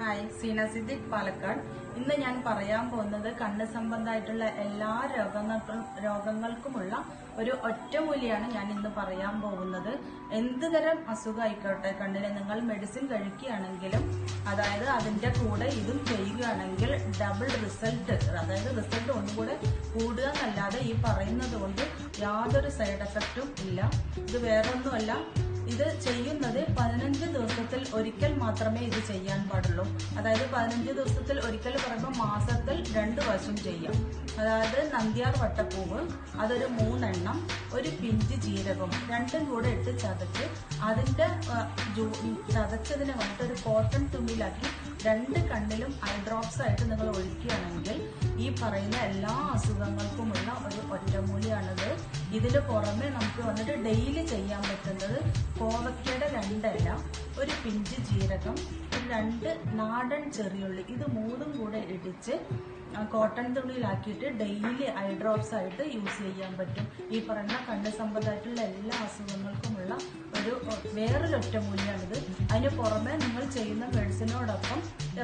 Hi Seena Siddique Palakkad ഇന്ന് ഞാൻ പറയാൻ പോകുന്നത് കണ്ണ് സംബന്ധമായിട്ടുള്ള എല്ലാ രോഗങ്ങൾക്കും രോഗങ്ങൾക്കുമുള്ള ഒരു ഒറ്റമൂലിയാണ് ഞാൻ ഇന്ന് പറയാൻ പോകുന്നത്. എന്ത് തരം അസുഖമായിക്കോട്ടെ കണ്ണിന് നിങ്ങൾ മെഡിസിൻ കഴിക്കുകയാണെങ്കിലും അതായത് അതിന്റെ കൂടെ ഇതും ചെയ്യുകയാണെങ്കിൽ ഡബിൾ റിസൾട്ട് അതായത് റിസൾട്ട് ഒന്നുകൂടെ കൂടുക എന്നല്ലാതെ ഈ പറയുന്നത് കൊണ്ട് യാതൊരു സൈഡ് എഫക്റ്റും ഇല്ല. ഇത് വേറൊന്നുമല്ല. ഇത് ചെയ്യുന്നത് പതിനഞ്ച് ദിവസത്തിൽ ഒരിക്കൽ മാത്രമേ ഇത് ചെയ്യാൻ പാടുള്ളൂ. അതായത് പതിനഞ്ച് ദിവസത്തിൽ ഒരിക്കൽ പറയുമ്പോൾ മാസത്തിൽ രണ്ട് വശം ചെയ്യാം. അതായത് നന്ദ്യാർ വട്ടപ്പൂവ് അതൊരു മൂന്നെണ്ണം ഒരു പിഞ്ച് ജീരകം രണ്ടും കൂടെ ഇട്ട് ചതച്ച് ജൂ- ചതച്ചതിനെ വന്നിട്ട് ഒരു കോട്ടൺ തുണിയിലാക്കി രണ്ട് കണ്ണിലും ഐ ഡ്രോപ്സ് ആയിട്ട് നിങ്ങൾ പറയുന്ന എല്ലാ അസുഖങ്ങൾക്കുമുള്ള ഒരു ഒറ്റമൂലിയാണിത് ഇതിന് പുറമെ നമുക്ക് വന്നിട്ട് ഡെയിലി ചെയ്യാൻ പറ്റുന്നത് കോവയ്ക്കയുടെ രണ്ടല്ല ഒരു പിഞ്ച് ജീരകം രണ്ട് നാടൻ ചെറിയുള്ളി. ഇത് മൂന്നും കൂടെ ഇടിച്ച് കോട്ടൺ തുണിയിലാക്കിയിട്ട് ഡെയിലി ഐ ഡ്രോപ്സ് ആയിട്ട് യൂസ് ചെയ്യാൻ പറ്റും. ഈ പറഞ്ഞ കണ്ണ് സംബന്ധമായിട്ടുള്ള എല്ലാ അസുഖങ്ങൾക്കുമുള്ള ഒരു വേറൊരു ഒറ്റമൂലിയാണിത് അതിന് പുറമെ നിങ്ങൾ ചെയ്യുന്ന മെഡിസിനോടൊപ്പം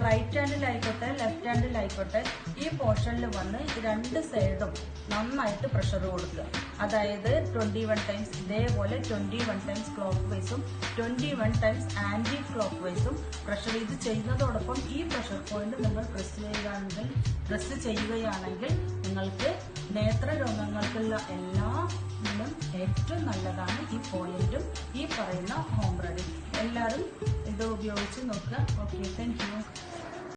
റൈറ്റ് ഹാൻഡിലായിക്കോട്ടെ ലെഫ്റ്റ് ഹാൻഡിലായിക്കോട്ടെ ഈ പോർഷനിൽ വന്ന് രണ്ട് സൈഡും നന്നായിട്ട് പ്രഷർ കൊടുക്കുക. അതായത് ട്വന്റി വൺ ടൈംസ് ഇതേപോലെ twenty one times clock വൈസും twenty one times anti clock വൈസും pressure ഇത് ചെയ്യുന്നതോടൊപ്പം ഈ പ്രഷർ പോയിന്റ് നിങ്ങൾ പ്രസ് ചെയ്യുകയാണെങ്കിൽ പ്രസ് ചെയ്യുകയാണെങ്കിൽ നിങ്ങൾക്ക് നേത്ര രോഗങ്ങൾക്കുള്ള എല്ലാ ഏറ്റവും നല്ലതാണ് ഈ പോയിന്റും ഈ പറയുന്ന ഹോം റെഡി. എല്ലാവരും ഇത് ഉപയോഗിച്ച് നോക്കുക. Okay thank you